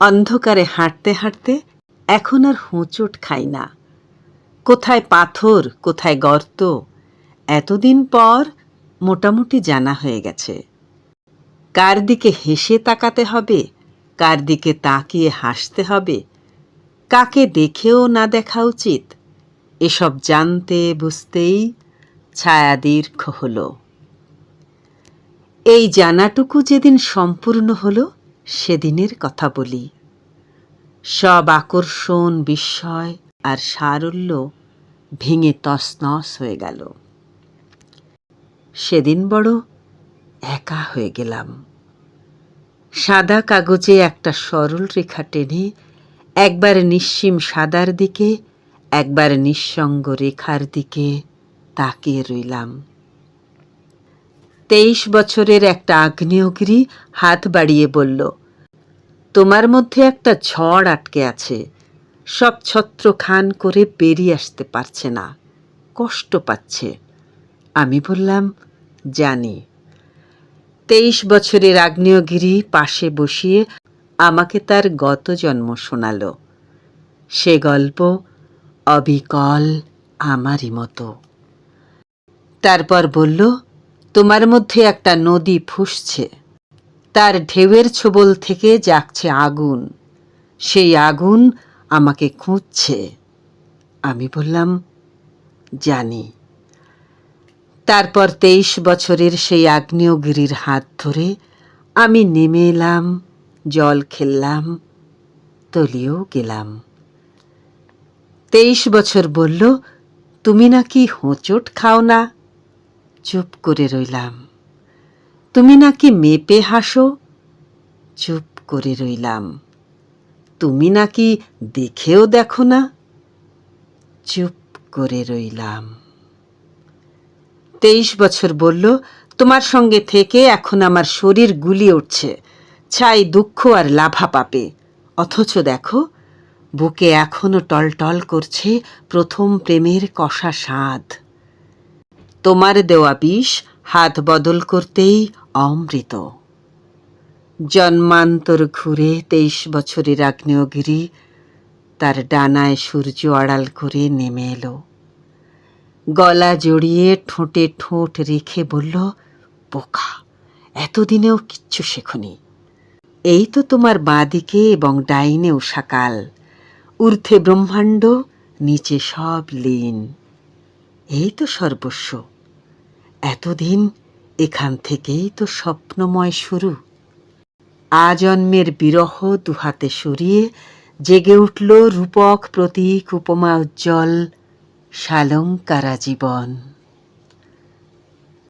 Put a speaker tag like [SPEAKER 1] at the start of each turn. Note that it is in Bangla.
[SPEAKER 1] অন্ধকারে হাঁটতে হাঁটতে এখন আর হোঁচট খাই না। কোথায় পাথর, কোথায় গর্ত, এতদিন পর মোটামুটি জানা হয়ে গেছে। কার দিকে হেসে তাকাতে হবে, কার দিকে তাকিয়ে হাসতে হবে, কাকে দেখেও না দেখা উচিত, এসব জানতে বুঝতেই ছায়া দীর্ঘ হলো। এই জানাটুকু যেদিন সম্পূর্ণ হলো সেদিনের কথা বলি। সব আকর্ষণ, বিস্ময় আর সারল্য ভেঙে তছনছ হয়ে গেল। সেদিন বড় একা হয়ে গেলাম। সাদা কাগজে একটা সরল রেখা টেনে একবার নিঃসীম সাদার দিকে, একবার নিঃসঙ্গ রেখার দিকে তাকিয়ে রইলাম। তেইশ বছরের একটা আগ্নেয়গিরি হাত বাড়িয়ে বলল, তোমার মধ্যে একটা ঝড় আটকে আছে। সব ছত্র খান করে বেরিয়ে আসতে পারছে না। কষ্ট পাচ্ছে। আমি বললাম, জানি। তেইশ বছরের আগ্নেয়গিরি পাশে বসিয়ে আমাকে তার গত জন্ম শোনাল। সে গল্প অবিকল আমারই মতো। তারপর বলল তোমার মধ্যে একটা নদী ফুসছে। তার ঢেউয়ের ছোবল থেকে জাগছে আগুন। সেই আগুন আমাকে খুঁজছে। আমি বললাম, জানি। তারপর তেইশ বছরের সেই আগ্নেয়গিরির হাত ধরে আমি নেমে এলাম, জল খেললাম, তলিয়েও গেলাম। তেইশ বছর বলল, তুমি নাকি হোঁচট খাও না চুপ করে রইলাম। তুমি নাকি মেপে হাসো? চুপ করে রইলাম। তুমি নাকি দেখেও দেখো না? চুপ করে রইলাম। তেইশ বছর বলল, তোমার সঙ্গে থেকে এখন আমার শরীর গুলিয়ে উঠছে। ছাই দুঃখ আর লাভা পাপে। অথচ দেখো, বুকে এখনও টলটল করছে প্রথম প্রেমের কষা স্বাদ। তোমার দেওয়া বিষ হাত বদল করতেই অমৃত। জন্মান্তর ঘুরে তেইশ বছরের আগ্নেয়গিরি, তার ডানায় সূর্য আড়াল করে নেমে এলো। গলা জড়িয়ে ঠোঁটে ঠোঁট রেখে বলল, বোকা, এতদিনেও কিচ্ছু শেখনি। এই তো তোমার বাঁদিকে এবং ডাইনেও সাকাল ঊর্ধ্বে ব্রহ্মাণ্ড, নিচে সব লীন। এই তো সর্বস্ব। এতদিন এখান থেকেই তো স্বপ্নময় শুরু। আজন্মের বিরহ দুহাতে সরিয়ে জেগে উঠল রূপক প্রতীক উপমা উজ্জ্বল শালঙ্কারা জীবন